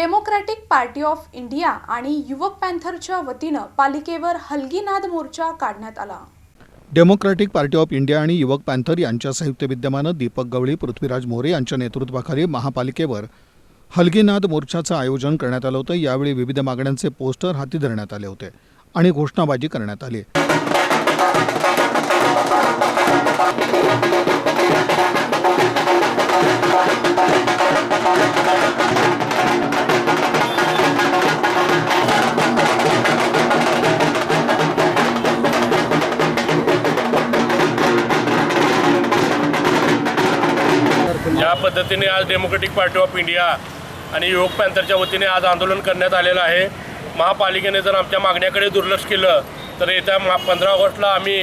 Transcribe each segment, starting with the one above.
Democratic party of India आणि युवक पॅन्थरच्या वतीनं पालिकेवर हलगीनाद मोर्चा काढण्यात आला. डेमोक्रॅटिक पार्टी ऑफ इंडिया आणि युवक पॅन्थर यांच्या संयुक्त विद्यमानं दीपक गवळी पृथ्वीराज मोरे यांच्या नेतृत्वाखाली महापालिकेवर हलगीनाद मोर्चाचं आयोजन करण्यात आलं होतं. यावेळी विविध मागण्यांचे पोस्टर हाती धरण्यात आले होते आणि घोषणाबाजी करण्यात आली. ज्या पद्धतीने आज डेमोक्रेटिक पार्टी ऑफ इंडिया आणि युवक पॅन्थरच्या वतीने आज आंदोलन करण्यात आलेलं आहे. महापालिकेने जर आमच्या मागण्याकडे दुर्लक्ष केलं तर येत्या मा पंधरा ऑगस्टला आम्ही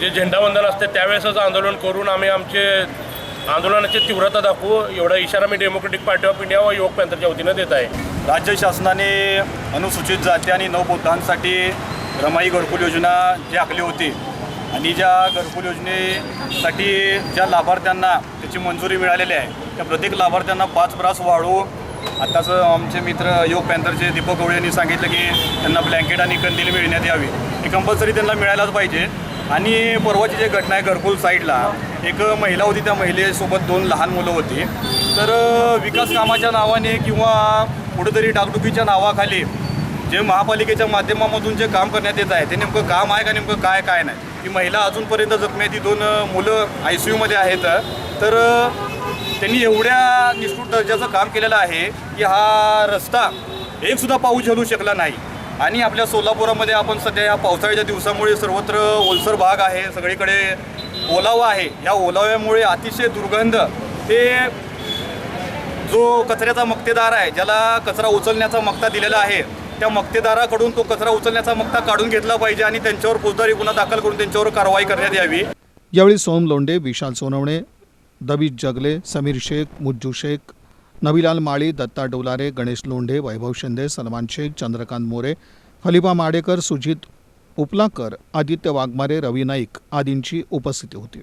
जे झेंडावंदन असते त्यावेळेसच आंदोलन करून आम्ही आमचे आंदोलनाची तीव्रता दाखवू एवढा इशारा मी डेमोक्रेटिक पार्टी ऑफ इंडिया व युवक पॅन्थरच्या वतीनं देत आहे. राज्य शासनाने अनुसूचित जाती आणि नवबौद्धांसाठी रमाई घरकुल योजना जी आखली होती आणि ज्या घरकुल योजनेसाठी ज्या लाभार्थ्यांना त्याची मंजुरी मिळालेली आहे त्या प्रत्येक लाभार्थ्यांना पाच ब्रास वाढू आत्ताच आमचे मित्र योग पॅन्थरचे दीपक गवळे यांनी सांगितलं की त्यांना ब्लँकेट आणि कंदील मिळण्यात यावी. हे कंपल्सरी त्यांना मिळायलाच पाहिजे. आणि परवाची जी घटना आहे घरकुल साईडला एक महिला होती त्या महिलेसोबत दोन लहान मुलं होती. तर विकास कामाच्या नावाने किंवा कुठेतरी डागडुकीच्या नावाखाली जे महापालिकेच्या माध्यमामधून जे काम करण्यात येत आहे ते नेमकं काम आहे का नेमकं काय काय नाही? ही महिला अजूनपर्यंत जखमी आहे ती दोन मुलं आय सी यूमध्ये आहेत. तर त्यांनी एवढ्या निष्ठूर दर्जाचं काम केलेलं आहे की हा रस्ता एकसुद्धा पाऊस झेलू शकला नाही. आणि आपल्या सोलापुरामध्ये आपण सध्या या पावसाळ्याच्या दिवसामुळे सर्वत्र ओलसर भाग आहे. सगळीकडे ओलावा आहे. या ओलाव्यामुळे अतिशय दुर्गंध ते जो कचऱ्याचा मक्तेदार आहे ज्याला कचरा उचलण्याचा मक्ता दिलेला आहे त्या मक्तेदाराकडून तो कचरा उचलण्याचा मक्ता काढून घेतला पाहिजे आणि त्यांच्यावर फौजदारी गुन्हा दाखल करून त्यांच्यावर कारवाई करण्यात यावी. यावेळी सोम लोंडे विशाल सोनवणे दबीज जगले समीर शेख मुज्जू शेख नवीलाल माळी दत्ता डोलारे गणेश लोंढे वैभव शिंदे सलमान शेख चंद्रकांत मोरे खलिबा माडेकर सुजित उपलाकर आदित्य वाघमारे रवी नाईक आदींची उपस्थिती होती.